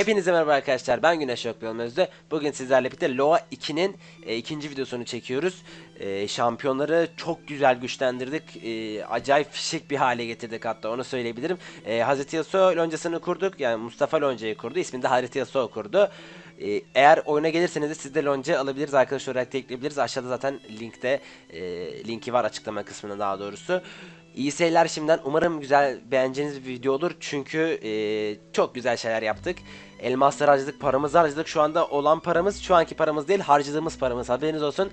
Hepinize merhaba arkadaşlar. Ben Güneş Yokbiyon Özde. Bugün sizlerle birlikte Loa 2'nin e, ikinci videosunu çekiyoruz. E, şampiyonları çok güzel güçlendirdik. E, acayip fişek bir hale getirdik hatta onu söyleyebilirim. E, Hazreti Yasuo loncasını kurduk. Yani Mustafa loncayı kurdu. İsmini de Hazreti Yasuo kurdu. E, eğer oyuna gelirseniz de siz de lonca alabiliriz. Arkadaş olarak da ekleyebiliriz. Aşağıda zaten linkte e, linki var açıklama kısmında daha doğrusu. İyi seyirler şimdiden. Umarım güzel beğeneceğiniz bir video olur. Çünkü e, çok güzel şeyler yaptık. Elmaslar harcadık, paramızı harcadık. Şu anda olan paramız şu anki paramız değil, harcadığımız paramız. Haberiniz olsun.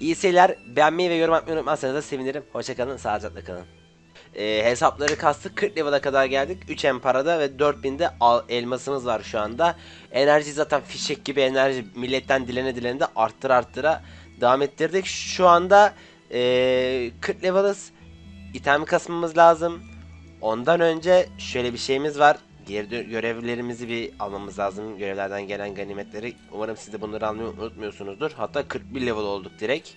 İyi seyirler. Beğenmeyi ve yorum atmayı unutmazsanız da sevinirim. Hoşçakalın, sağlıcakla kalın. E, hesapları kastık. 40 level'a kadar geldik. 3 en parada ve 4000'de al, elmasımız var şu anda. Enerji zaten fişek gibi enerji. Milletten dilene dilene de arttır arttıra devam ettirdik. Şu anda e, 40 level'ız item kasmamız lazım. Ondan önce şöyle bir şeyimiz var. Dö- görevlerimizi bir almamız lazım. Görevlerden gelen ganimetleri. Umarım siz de bunları almayı unutmuyorsunuzdur. Hatta 41 level olduk direkt.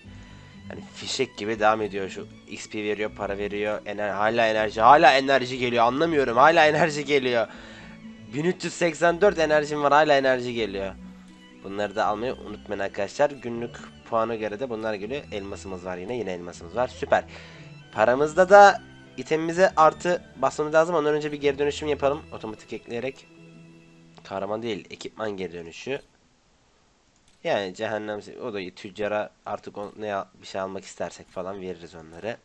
Yani fişek gibi devam ediyor şu. XP veriyor, para veriyor. Ener hala enerji, hala enerji geliyor. Anlamıyorum. Hala enerji geliyor. 1384 enerjim var. Hala enerji geliyor. Bunları da almayı unutmayın arkadaşlar. Günlük puana göre de bunlar geliyor. Elmasımız var yine. Yine elmasımız var. Süper. Paramızda da itemimize artı basmamız lazım. Ondan önce bir geri dönüşüm yapalım. Otomatik ekleyerek. Kahraman değil. Ekipman geri dönüşü. Yani cehennem o da tüccara artık o, ne bir şey almak istersek falan veririz onları.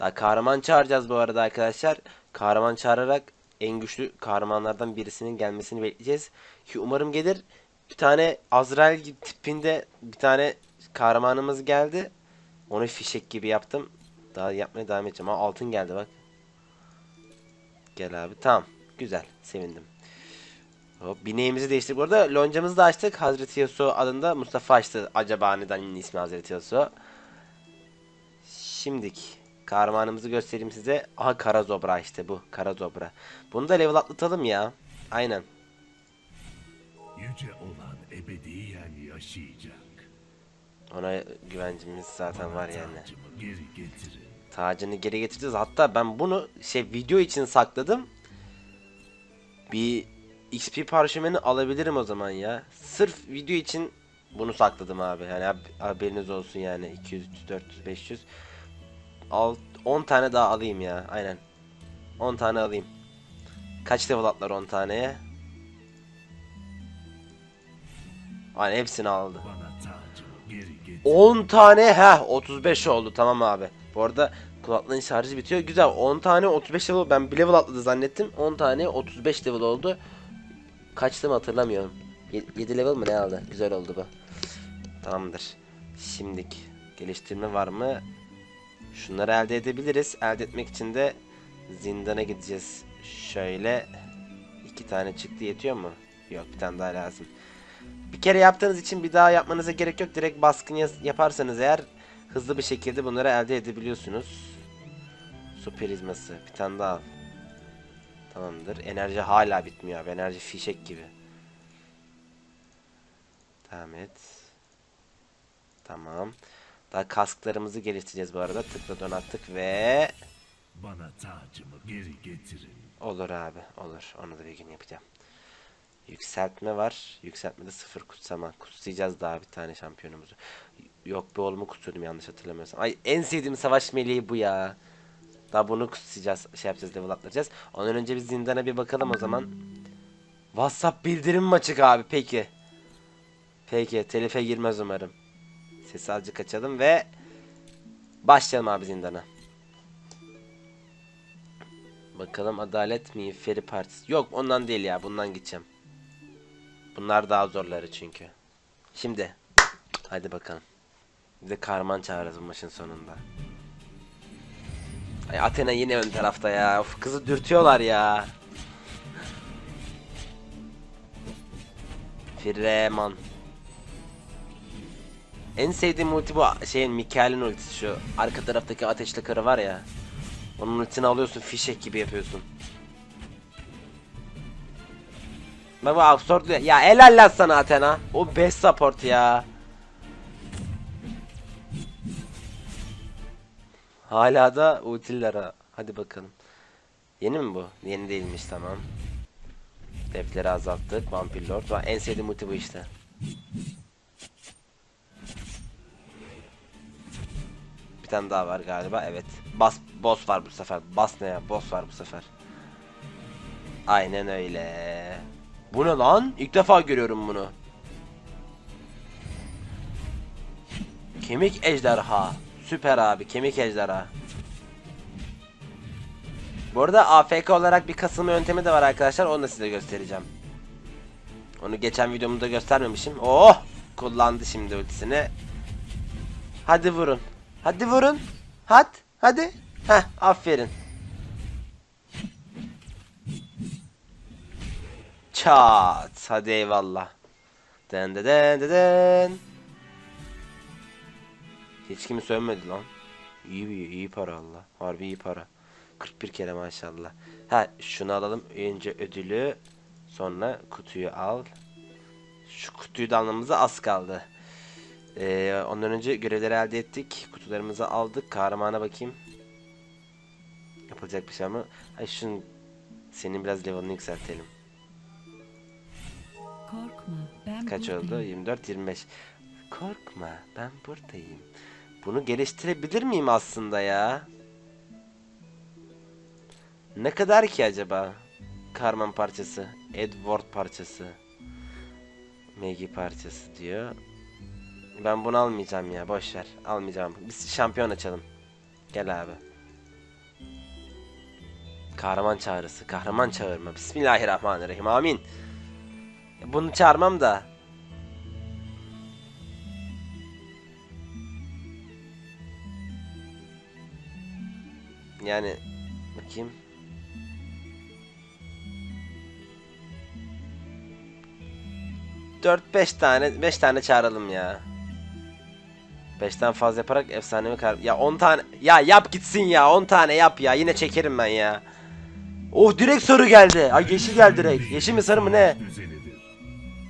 Daha kahraman çağıracağız bu arada arkadaşlar. Kahraman çağırarak en güçlü kahramanlardan birisinin gelmesini bekleyeceğiz. Ki umarım gelir. Bir tane Azrail tipinde bir tane kahramanımız geldi. Onu fişek gibi yaptım. Daha yapmaya devam edeceğim. Ha altın geldi bak. Gel abi. Tamam. Güzel. Sevindim. Hop, bineğimizi değiştirdik. Bu arada loncamızı da açtık. Hazreti Yasuo adında Mustafa açtı. Acaba neden ismi Hazreti Yasuo? Şimdik. Kahramanımızı göstereyim size. Aha Kara Zobra işte bu. Kara Zobra. Bunu da level atlatalım ya. Aynen. Yüce olan ebediyen yaşayacak. Ona güvencimiz zaten var yani. Geri getirin. Tacını geri getireceğiz. Hatta ben bunu şey video için sakladım. Bir XP parşömeni alabilirim o zaman ya. Sırf video için bunu sakladım abi. Yani hab- haberiniz olsun yani. 200, 300, 400, 500. Alt, 10 tane daha alayım ya. Aynen. 10 tane alayım. Kaç level atlar 10 taneye? Aynen hepsini aldı. Bana tacımı geri getir. 10 tane ha 35 oldu tamam abi. Bu arada kulaklığın şarjı bitiyor. Güzel 10 tane 35 level ben bir level atladı zannettim. 10 tane 35 level oldu. Kaçtım hatırlamıyorum. 7 level mı ne aldı? Güzel oldu bu. Tamamdır. Şimdik geliştirme var mı? Şunları elde edebiliriz. Elde etmek için de zindana gideceğiz. Şöyle iki tane çıktı yetiyor mu? Yok bir tane daha lazım. Bir kere yaptığınız için bir daha yapmanıza gerek yok. Direkt baskın yaparsanız eğer hızlı bir şekilde bunları elde edebiliyorsunuz. Su prizması. Bir tane daha al. Tamamdır. Enerji hala bitmiyor abi. Enerji fişek gibi. Devam et. Tamam. Daha kasklarımızı geliştireceğiz bu arada. Tıkla donattık ve... Bana tacımı geri getirin. Olur abi. Olur. Onu da bir gün yapacağım. Yükseltme var. Yükseltmede sıfır kutsama. Kutsayacağız daha bir tane şampiyonumuzu. Yok bir oğlumu kutsuyordum yanlış hatırlamıyorsam. Ay en sevdiğim savaş meleği bu ya. Daha bunu kutsayacağız. Şey yapacağız level atlayacağız. Ondan önce biz zindana bir bakalım o zaman. WhatsApp bildirim açık abi? Peki. Peki. Telife girmez umarım. Sesi azıcık açalım ve başlayalım abi zindana. Bakalım adalet mi? Feri partisi. Yok ondan değil ya. Bundan gideceğim. Bunlar daha zorları çünkü. Şimdi. Hadi bakalım. Bir de karman çağırırız bu maçın sonunda. Ay Athena yine ön tarafta ya. Of kızı dürtüyorlar ya. Freman. En sevdiğim ulti bu şeyin Mikael'in ultisi şu. Arka taraftaki ateşli karı var ya. Onun ultisini alıyorsun fişek gibi yapıyorsun. Bak bu absurd ya helal lan sana Athena. O best support ya. Hala da ultiler ha. Hadi bakalım. Yeni mi bu? Yeni değilmiş tamam. Defleri azalttık. Vampir Lord. En sevdiğim ulti bu işte. Bir tane daha var galiba. Evet. Bas boss var bu sefer. Bas ne ya? Boss var bu sefer. Aynen öyle. Bu ne lan? İlk defa görüyorum bunu. Kemik ejderha. Süper abi. Kemik ejderha. Bu arada AFK olarak bir kasılma yöntemi de var arkadaşlar. Onu da size göstereceğim. Onu geçen videomda göstermemişim. Oh! Kullandı şimdi ultisini. Hadi vurun. Hadi vurun. Hadi. Hadi. Heh aferin. Çat. Hadi eyvallah. Den de den de den. Hiç kimi sövmedi lan. İyi bir iyi para Allah. Harbi iyi para. 41 kere maşallah. Ha şunu alalım. Önce ödülü. Sonra kutuyu al. Şu kutuyu da almamıza az kaldı. Ee, ondan önce görevleri elde ettik. Kutularımızı aldık. Kahramana bakayım. Yapılacak bir şey ama. Ay şunu senin biraz level'ını yükseltelim. Korkma ben Kaç oldu? buradayım. 24 25. Korkma ben buradayım. Bunu geliştirebilir miyim aslında ya? Ne kadar ki acaba? Karman parçası, Edward parçası, Maggie parçası diyor. Ben bunu almayacağım ya, boş ver. Almayacağım. Biz şampiyon açalım. Gel abi. Kahraman çağrısı, kahraman çağırma. Bismillahirrahmanirrahim. Amin. Bunu çağırmam da. Yani bakayım. Dört beş tane beş tane çağıralım ya. Beşten fazla yaparak efsanevi kar... Ya 10 tane... Ya yap gitsin ya 10 tane yap ya yine çekerim ben ya. Oh direkt sarı geldi. Ay yeşil geldi direkt. Yeşil mi sarı mı ne?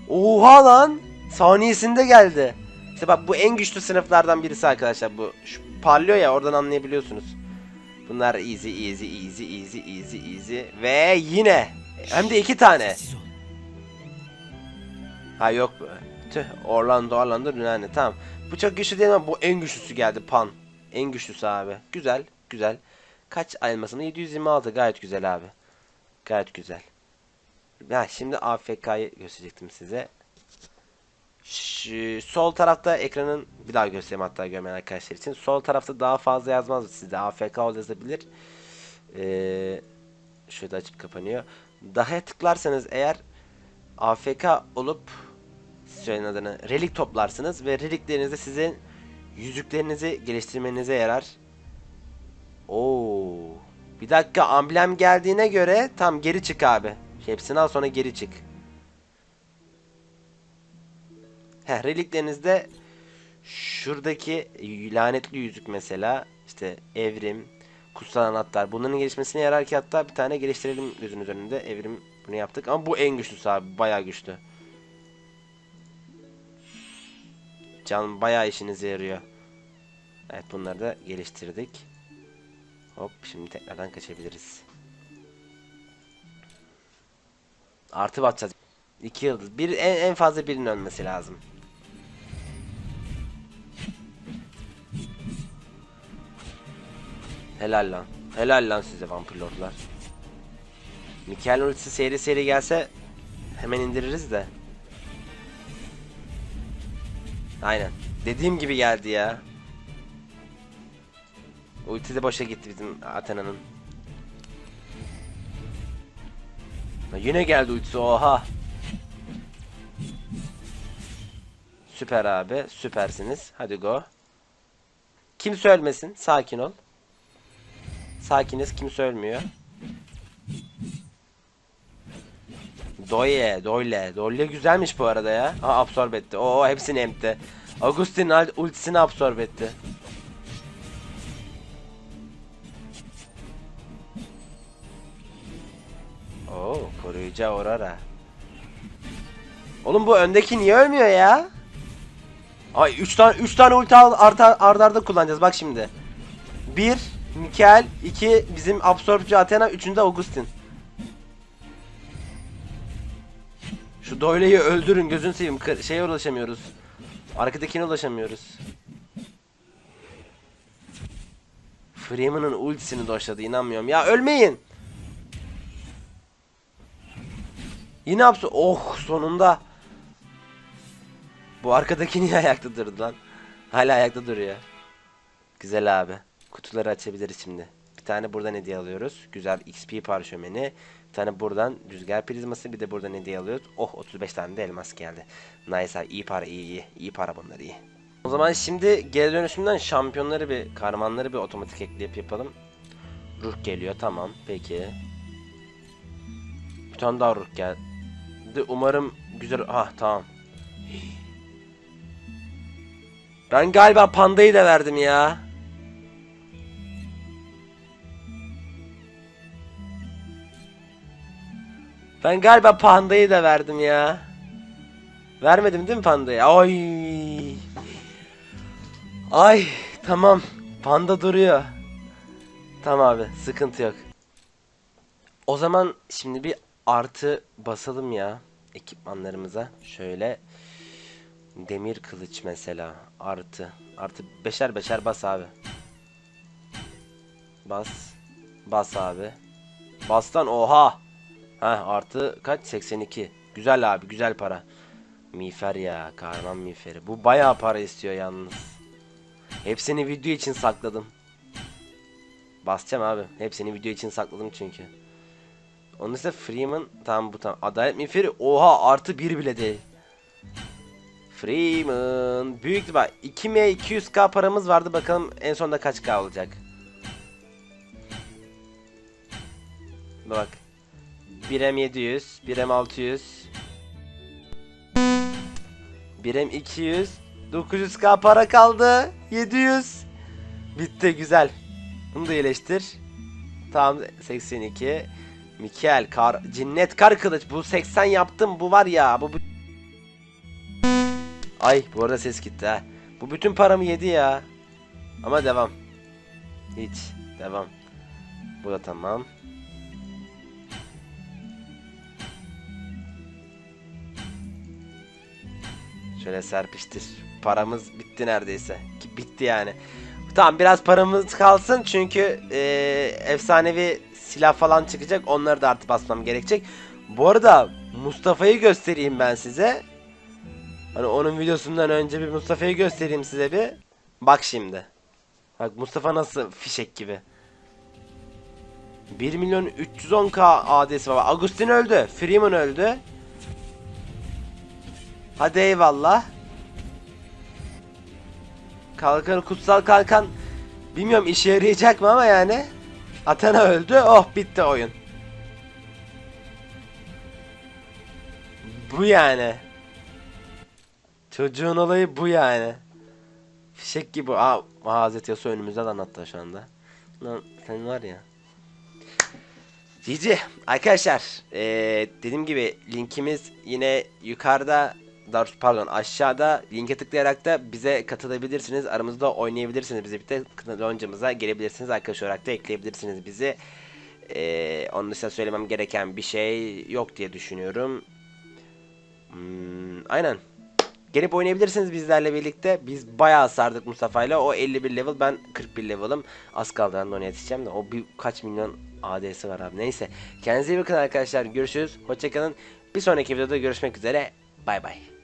Oha lan! Saniyesinde geldi. İşte bak bu en güçlü sınıflardan birisi arkadaşlar bu. Şu parlıyor ya oradan anlayabiliyorsunuz. Bunlar easy easy easy easy easy easy ve yine hem de iki tane. Ha yok bu. Tüh Orlando Orlando Yunani tamam. Bu çok güçlü değil ama bu en güçlüsü geldi Pan. En güçlüsü abi. Güzel güzel. Kaç elmasını? 726 gayet güzel abi. Gayet güzel. Ya şimdi AFK'yı gösterecektim size. Sol tarafta ekranın bir daha göstereyim hatta görmeyen arkadaşlar için. Sol tarafta daha fazla yazmaz sizde. AFK ol yazabilir. Ee, şurada açıp kapanıyor. Daha tıklarsanız eğer AFK olup söyleyin adını relik toplarsınız ve reliklerinizde sizin yüzüklerinizi geliştirmenize yarar. Oo. Bir dakika amblem geldiğine göre tam geri çık abi. Hepsini al sonra geri çık. Heh reliklerinizde şuradaki lanetli yüzük mesela işte evrim, kutsal anahtar bunların gelişmesine yarar ki hatta bir tane geliştirelim gözünüz önünde. Evrim bunu yaptık ama bu en güçlüsü abi bayağı güçlü. Can bayağı işinize yarıyor. Evet bunları da geliştirdik. Hop şimdi tekrardan kaçabiliriz. Artı batacağız. İki yıldız. Bir, en, en fazla birinin ölmesi lazım. Helal lan. Helal lan size vampir lordlar. Mikael ultisi seri seri gelse hemen indiririz de. Aynen. Dediğim gibi geldi ya. Ulti de boşa gitti bizim Athena'nın. Yine geldi ultisi oha. Süper abi süpersiniz. Hadi go. Kimse ölmesin. Sakin ol. Sakiniz kimse ölmüyor. Doye, Doyle. Doyle güzelmiş bu arada ya. Aha absorb etti. Oo hepsini emti. Agustin ultisini absorb etti. Oo koruyucu Aurora. Oğlum bu öndeki niye ölmüyor ya? Ay 3 tane 3 tane ulti al, arta, arda arda kullanacağız bak şimdi. 1 Mikael, 2 bizim absorbcu Athena, 3'ünde Augustin. Şu Doyle'yi öldürün gözün seveyim. Kı- Şeye ulaşamıyoruz. Arkadakine ulaşamıyoruz. Freeman'ın ultisini doşladı inanmıyorum. Ya ölmeyin. Yine yaptı. Oh sonunda. Bu arkadaki niye ayakta durdu lan? Hala ayakta duruyor. Güzel abi. Kutuları açabiliriz şimdi. Bir tane buradan hediye alıyoruz. Güzel XP parşömeni. Bir tane buradan rüzgar prizması. Bir de buradan hediye alıyoruz. Oh 35 tane de elmas geldi. Nice abi. iyi para iyi iyi. İyi para bunlar iyi. O zaman şimdi geri dönüşümden şampiyonları bir, kahramanları bir otomatik ekleyip yapalım. Ruh geliyor tamam peki. Bir tane daha ruh geldi. Umarım güzel... Ah tamam. Ben galiba pandayı da verdim ya. Ben galiba pandayı da verdim ya. Vermedim değil mi pandayı? Ay. Ay tamam. Panda duruyor. Tamam abi sıkıntı yok. O zaman şimdi bir artı basalım ya ekipmanlarımıza. Şöyle demir kılıç mesela artı. Artı beşer beşer bas abi. Bas. Bas abi. Bastan oha. Ha artı kaç? 82. Güzel abi güzel para. Miğfer ya kahraman miğferi. Bu bayağı para istiyor yalnız. Hepsini video için sakladım. Basacağım abi. Hepsini video için sakladım çünkü. Onun ise Freeman tam bu tam. Adalet miğferi oha artı bir bile değil. Freeman büyük ihtimal 2M 200k paramız vardı bakalım en sonunda kaç k olacak. Bak. 1M 700, 1M 600. 1M 200, 900k para kaldı. 700. Bitti güzel. Bunu da iyileştir. Tamam 82. Mikel kar cinnet kar kılıç bu 80 yaptım bu var ya bu, Ay bu arada ses gitti ha. Bu bütün paramı yedi ya. Ama devam. Hiç devam. Bu da tamam. Şöyle serpiştir. Paramız bitti neredeyse. Ki bitti yani. Tamam biraz paramız kalsın çünkü eee, efsanevi silah falan çıkacak. Onları da artık basmam gerekecek. Bu arada Mustafa'yı göstereyim ben size. Hani onun videosundan önce bir Mustafa'yı göstereyim size bir. Bak şimdi. Bak Mustafa nasıl fişek gibi. 1 milyon 310k AD'si var. Agustin öldü. Freeman öldü. Hadi eyvallah. Kalkan kutsal kalkan bilmiyorum işe yarayacak mı ama yani. Athena öldü. Oh bitti oyun. Bu yani. Çocuğun olayı bu yani. Fişek gibi. Aa, Hazreti Yasuo önümüzden anlattı şu anda. Lan sen var ya. Cici arkadaşlar eee, dediğim gibi linkimiz yine yukarıda doğrusu pardon aşağıda linke tıklayarak da bize katılabilirsiniz. Aramızda oynayabilirsiniz. Bize bir de loncamıza gelebilirsiniz. Arkadaş olarak da ekleyebilirsiniz bizi. Eee onun dışında söylemem gereken bir şey yok diye düşünüyorum. Hmm, aynen. Gelip oynayabilirsiniz bizlerle birlikte. Biz bayağı sardık Mustafa'yla. O 51 level ben 41 level'ım. Az kaldı ben de ona yetişeceğim de. O bir kaç milyon AD'si var abi. Neyse. Kendinize iyi bakın arkadaşlar. Görüşürüz. Hoşçakalın. Bir sonraki videoda görüşmek üzere. Bay bay.